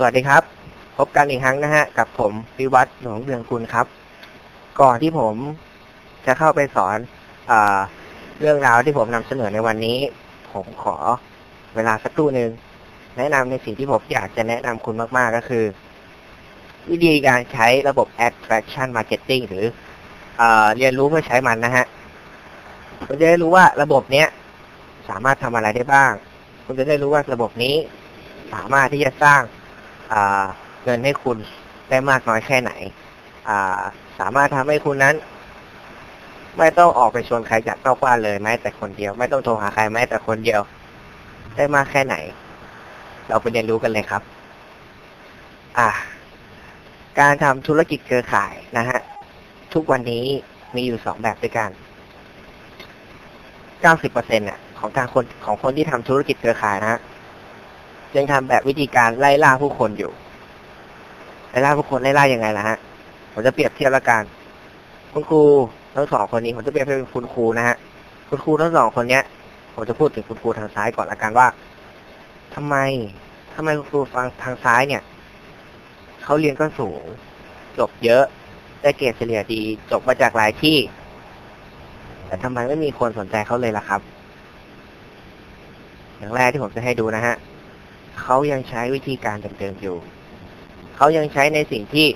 สวัสดีครับ พบกันอีกครั้งนะฮะ กับผมวิวัฒน์หลวงเรืองคุณครับ ก่อนที่ผมจะเข้าไปสอนอเรื่องราวที่ผมนำเสนอในวันนี้ ผมขอเวลาสักครู่หนึ่งแนะนำในสิ่งที่ผมอยากจะแนะนำคุณมากๆก็คือ วิธีการใช้ระบบ attraction marketing หรือเอเรียนรู้เพื่อใช้มันนะฮะคุณจะได้รู้ว่าระบบเนี้ยสามารถทำอะไรได้บ้าง คุณจะได้รู้ว่าระบบนี้สามารถที่จะสร้าง เงินให้คุณได้มากน้อยแค่ไหน สามารถทำให้คุณนั้น ไม่ต้องออกไปชวนใครจากนอกบ้านเลยแม้แต่คนเดียว ไม่ต้องโทรหาใครแม้แต่คนเดียว ได้มากแค่ไหน เราไปเรียนรู้กันเลยครับ อ่า การทำธุรกิจเครือข่ายนะฮะ ทุกวันนี้มีอยู่สองแบบด้วยกัน90%เนี่ยของการคนของคนที่ทำธุรกิจเครือข่ายนะฮะ ยังทำแบบวิธีการไล่ล่าผู้คนอยู่ไล่ล่าผู้คนไล่ล่ายังไงล่ะฮะผมจะเปรียบเทียบละกันคุณครูทั้งสองคนนี้ผมจะเปรียบเทียบเป็นคุณครูนะฮะคุณครูทั้งสองคนเนี้ยผมจะพูดถึงคุณครูทางซ้ายก่อนละกันว่าทำไมทำไมคุณครูฟังทางซ้ายเนี่ยเขาเรียนก็สูง จบเยอะได้เกรดเฉลี่ยดี จบมาจากหลายที่ แต่ทำไมไม่มีคนสนใจเขาเลยล่ะครับ อย่างแรกที่ผมจะให้ดูนะฮะ เขายังใช้วิธีการเดิมๆอยู่ เขายังใช้ในสิ่งที่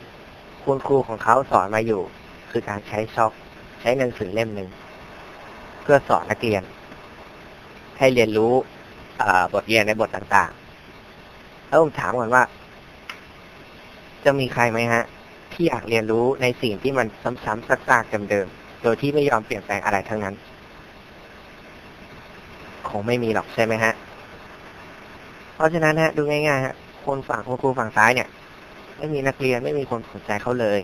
คุณครูของเขาสอนมาอยู่ คือการใช้ช็อกใช้หนังสือเล่มหนึ่งเพื่อสอนนักเรียน ให้เรียนรู้บทเรียนในบทต่างๆ แล้วผมถามก่อนว่า จะมีใครไหมฮะ ที่อยากเรียนรู้ในสิ่งที่มันซ้ำๆซักๆเดิมๆโดยที่ไม่ยอมเปลี่ยนแปลงอะไรทั้งนั้น คงไม่มีหรอกใช่ไหมฮะ เพราะฉะนั้นฮะดูง่ายๆฮะคนฝั่งคุณครูฝั่งซ้ายเนี่ย ไม่มีนักเรียนไม่มีคนสนใจเขาเลย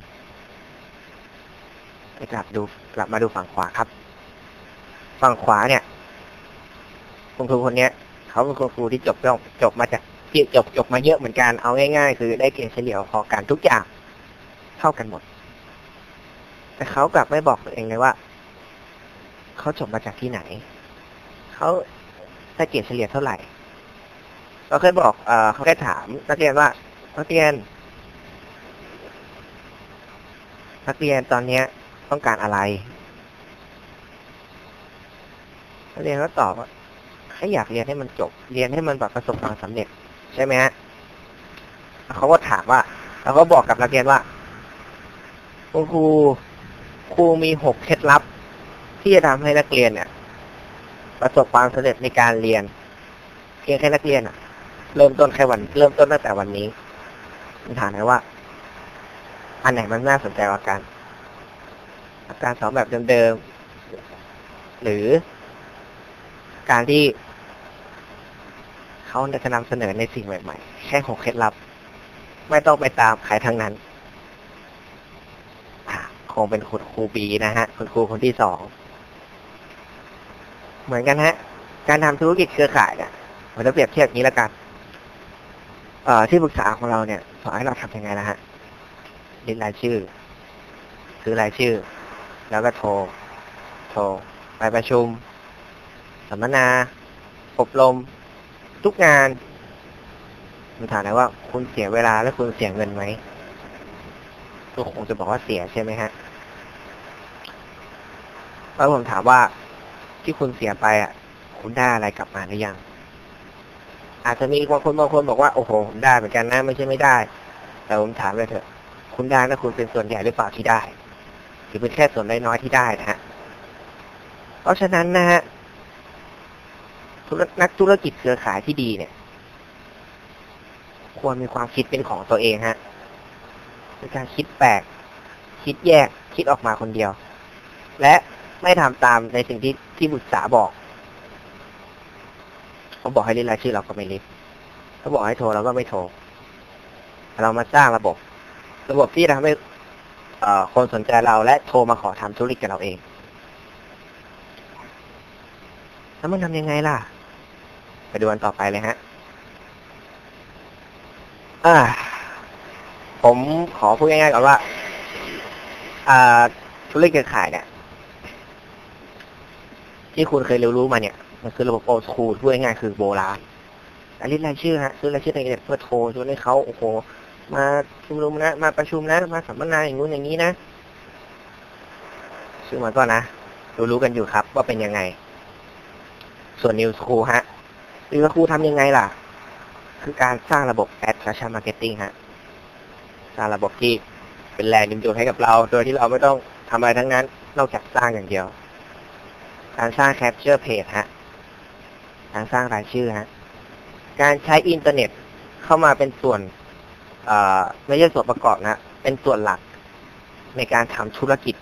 ไปกลับดูกลับมาดูฝั่งขวาครับ ฝั่งขวาเนี่ย คุณครูคนเนี้ยเขาเป็นคุณครูที่จบจบมาจากที่จบจบมาเยอะเหมือนกันเอาง่ายๆ คือได้เกรดเฉลี่ยพอกันทุกอย่างเท่ากันหมด แต่เขากลับไม่บอกตัวเองเลยว่าเขาจบมาจากที่ไหนเขาได้เกรดเฉลี่ยเท่าไหร่ เราเคยบอกเอเขาแค่ถามนักเรียนว่านักเรียนนักเรียนตอนเนี้ยต้องการอะไรนักเรียนก็ตอบว่าให้อยากเรียนให้มันจบ เรียนให้มันแบบประสบความสำเร็จ ใช่ไหมฮะเขาก็ถามว่าเราก็บอกกับนักเรียนว่าคุณครูครูมีหกเคล็ดลับ ที่จะทำให้นักเรียนเนี่ย ประสบความสำเร็จในการเรียนเพียงแค่นักเรียนอะ เริ่มต้นแค่วัน เริ่มต้นตั้งแต่วันนี้มันถามเลยว่า อันไหนมันน่าสนใจกว่ากันการสอนแบบเดิมๆ หรือการที่เขาจะนำเสนอในสิ่งใหม่ๆ แค่หกเคล็ดลับ ไม่ต้องไปตามใครทั้งนั้น คงเป็นคุณครูบีนะฮะ คุณครูคนที่สอง เหมือนกันฮะ การทำธุรกิจเครือข่ายเนี่ยผมจะเปรียบเทียบนี้แล้วกัน ที่ปรึกษาของเราเนี่ยสอนให้เราทำยังไงนะฮะลิสรายชื่อซื้อรายชื่อ แล้วก็โทร โทร ไปประชุมสัมมนาอบรม ทุกงานมันถามนะว่าคุณเสียเวลาและคุณเสียเงินไหมก็คงจะบอกว่าเสียใช่ไหมฮะแล้วผมถามว่าที่คุณเสียไปอะ คุณได้อะไรกลับมาหรือยัง อาจจะมีบางคนบางคนบอกว่าโอ้โหได้เหมือนกันนะไม่ใช่ไม่ได้ แต่ผมถามเลยเถอะ คุณได้แล้วคุณเป็นส่วนใหญ่หรือเปล่าที่ได้ หรือเป็นแค่ส่วนน้อยๆที่ได้นะฮะเพราะฉะนั้นนะฮะนักธุรกิจเครือข่ายที่ดีเนี่ย ควรมีความคิดเป็นของตัวเองฮะเป็นการคิดแปลก คิดแยกคิดออกมาคนเดียว และไม่ทำตามในสิ่งที่ที่บุตรษาบอก เขาบอกให้ลิสต์รายชื่อเราก็ไม่ลิสต์เขาบอกให้โทรเราก็ไม่โทร เรามาสร้างระบบ ระบบที่ทำให้คนสนใจเราและโทรมาขอทำธุรกิจกับเราเอง แล้วมันทำยังไงล่ะ ไปดูอันต่อไปเลยฮะอ่าผมขอพูดง่ายๆก่อนว่าอ่าธุรกิจขายเนี่ย ที่คุณเคยเรียนรู้มาเนี่ย มันคือระบบโอสคูลพูดง่ายคือโบราณอันนี้รายชื่อฮะซื้อรายชื่อในเน็ตเพื่อโทรชวนให้เขาโอ้โห มาชุมนุมนะ มาประชุมนะมาสัมมนาอย่างนู้นอย่างนี้นะซื้อมาก็นะรู้รู้กันอยู่ครับ ว่าเป็นยังไง ส่วนนิวส์คูฮะนิวส์คูทำยังไงล่ะ คือการสร้างระบบแอดแฟชั่นมาร์เก็ตติ้งฮะสร้างระบบที่เป็นแรงดึงดูดให้กับเรา โดยที่เราไม่ต้องทำอะไรทั้งนั้นนอกจากสร้างอย่างเดียว การสร้างแคปเจอร์เพจฮะ การสร้างรายชื่อฮะการใช้อินเทอร์เน็ตเข้ามาเป็นส่วนไม่ใช่ส่วนประกอบนะ เป็นส่วนหลักในการทำธุรกิจ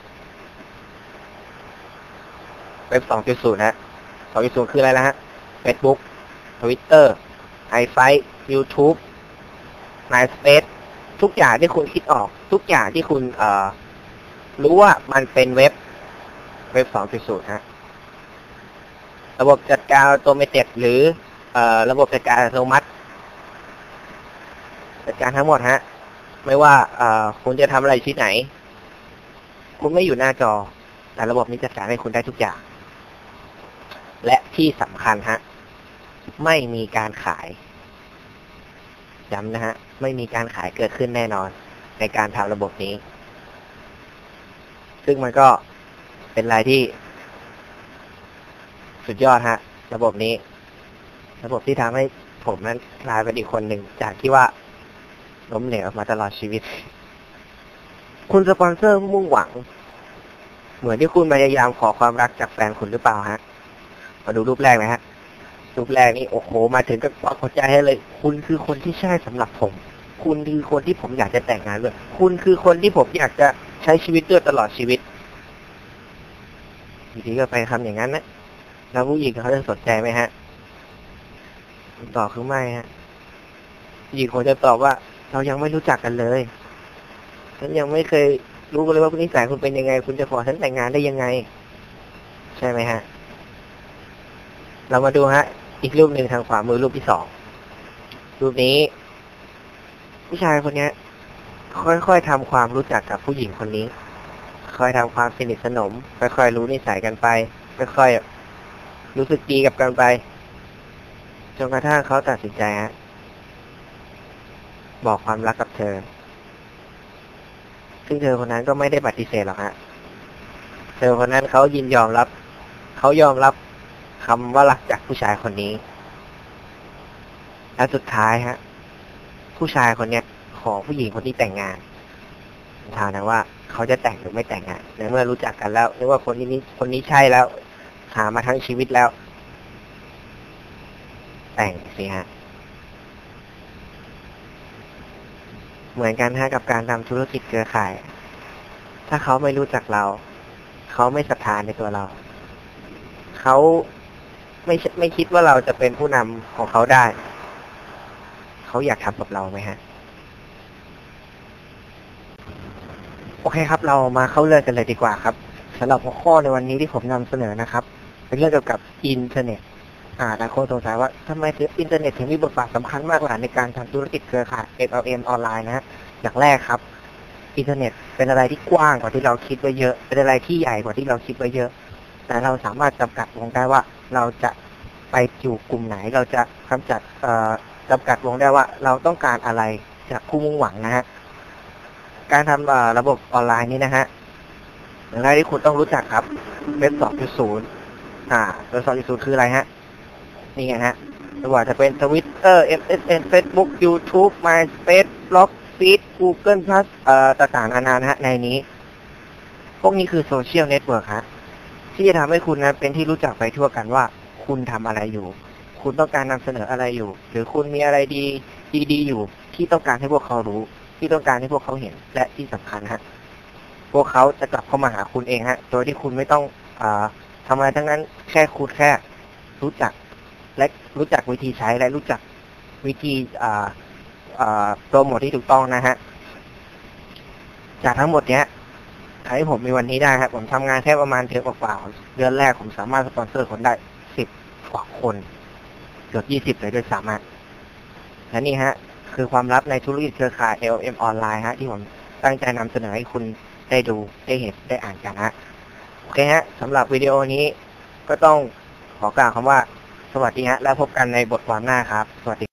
เว็บ 2.0 ฮะ 2.0 คืออะไรนะฮะ Facebook Twitter i f i YouTube MySpace ทุกอย่างที่คุณคิดออก ทุกอย่างที่คุณรู้ว่ามันเป็นเว็บ เว็บ 2.0 ฮะ ระบบจัดการอัตโนมัติหรือเอ่อระบบจัดการอัตโนมัติจัดการทั้งหมดฮะ ไม่ว่าเอ่อคุณจะทำอะไรที่ไหน คุณไม่อยู่หน้าจอ แต่ระบบนี้จัดการให้คุณได้ทุกอย่าง และที่สำคัญฮะ ไม่มีการขายย้ำนะฮะ ไม่มีการขายเกิดขึ้นแน่นอน ในการทำระบบนี้ ซึ่งมันก็เป็นอะไรที่ สุดยอดฮะ ระบบนี้ ระบบที่ทำให้ผมนั้นกลายเป็นอีกคนหนึ่งจากที่ว่าล้มเหลวมาตลอดชีวิต คุณสปอนเซอร์มุ่งหวัง เหมือนที่คุณพยายามขอความรักจากแฟนคุณหรือเปล่าฮะ มาดูรูปแรกนะฮะ รูปแรกนี่โอ้โห มาถึงก็ปหัวใจให้เลย คุณคือคนที่ใช่สำหรับผม คุณคือคนที่ผมอยากจะแต่งงานด้วย คุณคือคนที่ผมอยากจะใช้ชีวิตด้วยตลอดชีวิตทีนี้ก็ไปทำอย่างนั้นนะ แล้วผู้หญิงเขาจะสนใจไหมฮะตอบคือไม่ฮะผู้หญิงคงจะตอบว่า เรายังไม่รู้จักกันเลยฉันยังไม่เคยรู้เลยว่านิสัยคุณเป็นยังไง คุณจะขอฉันแต่งงานได้ยังไง ใช่ไหมฮะ เรามาดูฮะ อีกรูปหนึ่งทางขวามือรูปที่สองรูปนี้ผู้ชายคนนี้ค่อยๆทำความรู้จักกับผู้หญิงคนนี้ ค่อยทำความสนิทสนม ค่อยๆรู้นิสัยกันไป ค่อยๆ รู้สึกดีกับกันไป จนกระทั่งเขาตัดสินใจฮะบอกความรักกับเธอ ซึ่งเธอคนนั้นก็ไม่ได้ปฏิเสธหรอกฮะ เธอคนนั้นเขายินยอมรับ เขายอมรับคำว่ารักจากผู้ชายคนนี้ และสุดท้ายฮะ ผู้ชายคนเนี้ย ขอผู้หญิงคนที่แต่งงานถามนะว่าเขาจะแต่งหรือไม่แต่งงานในเมื่อรู้จักกันแล้วนึกว่าคนนี้คนนี้ใช่แล้ว หามาทั้งชีวิตแล้ว แต่งสิฮะ เหมือนกันฮะกับการทำธุรกิจเครือข่าย ถ้าเขาไม่รู้จักเรา เขาไม่ศรัทธาในตัวเรา เขาไม่ไม่คิดว่าเราจะเป็นผู้นำของเขาได้ เขาอยากทำกับเราไหมฮะโอเคครับ เรามาเข้าเรื่องกันเลยดีกว่าครับสำหรับหัวข้อในวันนี้ที่ผมนำเสนอนะครับ เป็นเรื่องเกี่ยวกับอินเทอร์เน็ตอ่าหลายคนสงสัยว่าทำไมอินเทอร์เน็ตถึงมีบทบาทสำคัญมากหล่ะในการทำธุรกิจเครือข่าย MLM ออนไลน์นะฮะอย่างแรกครับ อินเทอร์เน็ตเป็นอะไรที่กว้างกว่าที่เราคิดไว้เยอะ เป็นอะไรที่ใหญ่กว่าที่เราคิดไว้เยอะ แต่เราสามารถจำกัดวงได้ว่าเราจะไปอยู่กลุ่มไหน เราจะกำจัดเอ่อจำกัดวงได้ว่าเราต้องการอะไรจากผู้มุ่งหวังนะฮะการทำระบบออนไลน์นี้นะฮะอย่างแรกที่คุณต้องรู้จักครับเว็บ 2.0 อ่าเว็บ2.0คืออะไรฮะ นี่ไงฮะไม่ว่าจะเป็น Twitter MSN Facebook YouTube MySpace Blog Feed Google Plus เอ่อต่างๆนานานะฮะ ในนี้ พวกนี้คือโซเชียลเน็ตเวิร์กฮะ ที่จะทำให้คุณนะเป็นที่รู้จักไปทั่วกันว่า คุณทำอะไรอยู่ คุณต้องการนำเสนออะไรอยู่ หรือคุณมีอะไรดี ดีๆอยู่ ที่ต้องการให้พวกเขารู้ ที่ต้องการให้พวกเขาเห็น และที่สำคัญฮะ พวกเขาจะกลับเข้ามาหาคุณเองฮะ โดยที่คุณไม่ต้องอา ทำอะไรทั้งนั้นแค่คุณแค่รู้จัก และรู้จักวิธีใช้และรู้จักวิธีอ่าอ่าโปรโมทที่ถูกต้องนะฮะ จากทั้งหมดเนี้ยทำให้ผมมีวันนี้ได้ครับ ผมทำงานแค่ประมาณเดือนกว่าๆเดือนแรกผมสามารถสปอนเซอร์คนได้สิบกว่าคน เกือบยี่สิบเลยด้วยซ้ำและนี่ฮะ คือความลับในธุรกิจเครือข่าย LM ออนไลน์ฮะ ที่ผมตั้งใจนำเสนอให้คุณได้ดูได้เห็นได้อ่านกันฮะ โอเคฮะสำหรับวิดีโอนี้ก็ต้องขอกล่าวคำว่า สวัสดีฮะ แล้วพบกันในบทความหน้าครับ สวัสดี